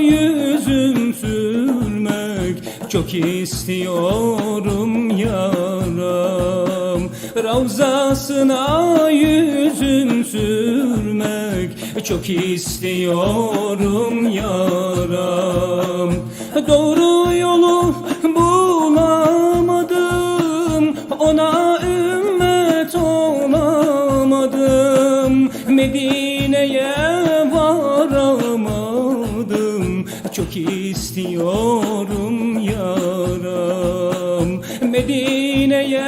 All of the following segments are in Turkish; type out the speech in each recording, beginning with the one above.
yüzüm sürmek. Çok istiyorum yaram. Ravzasına yüzüm sürmek. Çok istiyorum yaram. Doğru yolu bulamadım. Ona ümmet olamadım. Medine Çok istiyorum yaram. Medine'ye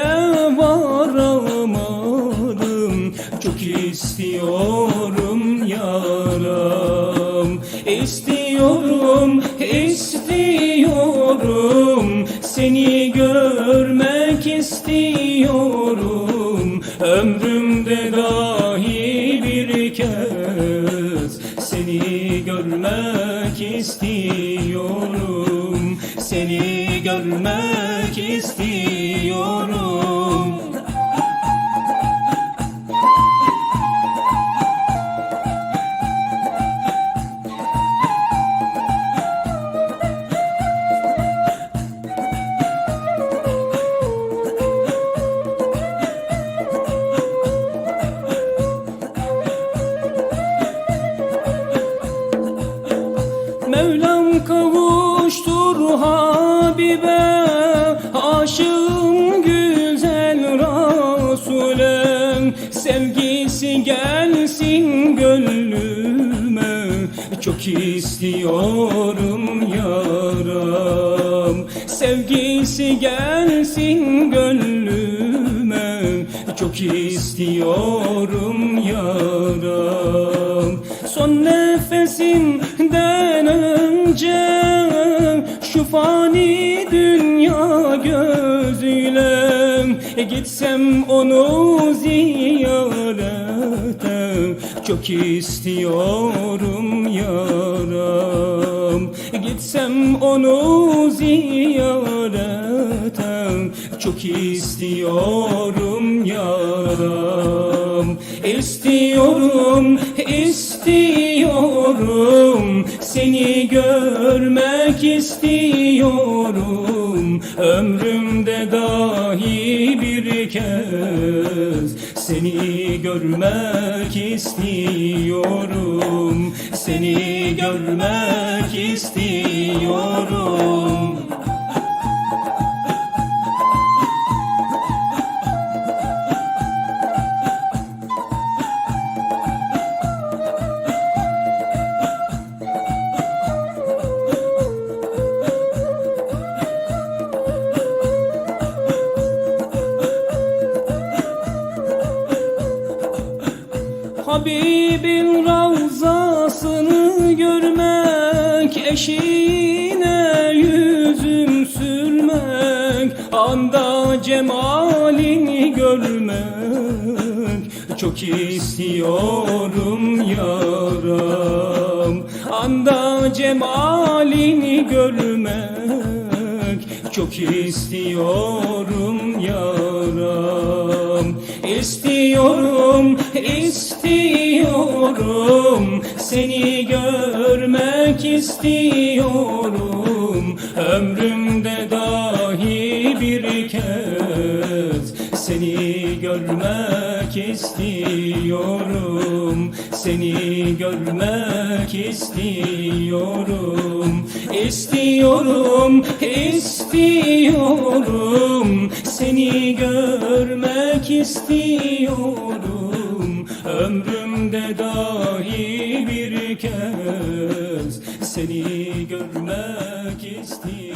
varamadım Çok istiyorum yaram. İstiyorum, istiyorum. Seni görmek istiyorum. Ömrümde dahi bir kez Seni görmek istiyorum Görmek istiyorum. Mevlam kavuştur Habibe Aşığım güzel Resulem Sevgisi gelsin gönlüme. Çok istiyorum yaram. Sevgisi gelsin gönlüme. Çok istiyorum yaram. Son nefesimden fani dünya gözüyle. Gitsem onu ziyarete Çok istiyorum yaram. Gitsem onu ziyarete Çok istiyorum yaram. İstiyorum, istiyorum Seni görmek istiyorum. Ömrümde dahi bir kez Seni görmek istiyorum. Seni görmek istiyorum Habibin ravzasını görmek Eşiğine yüzüm sürmek Anda cemalini görmek. Çok istiyorum yaram Anda cemalini görmek. Çok istiyorum yaram İstiyorum, istiyorum. Seni görmek istiyorum. Ömrümde dahi bir kez Seni görmek istiyorum Seni görmek istiyorum. İstiyorum, istiyorum. Seni görmek istiyorum. Ömrümde dahi bir kez Seni görmek istiyorum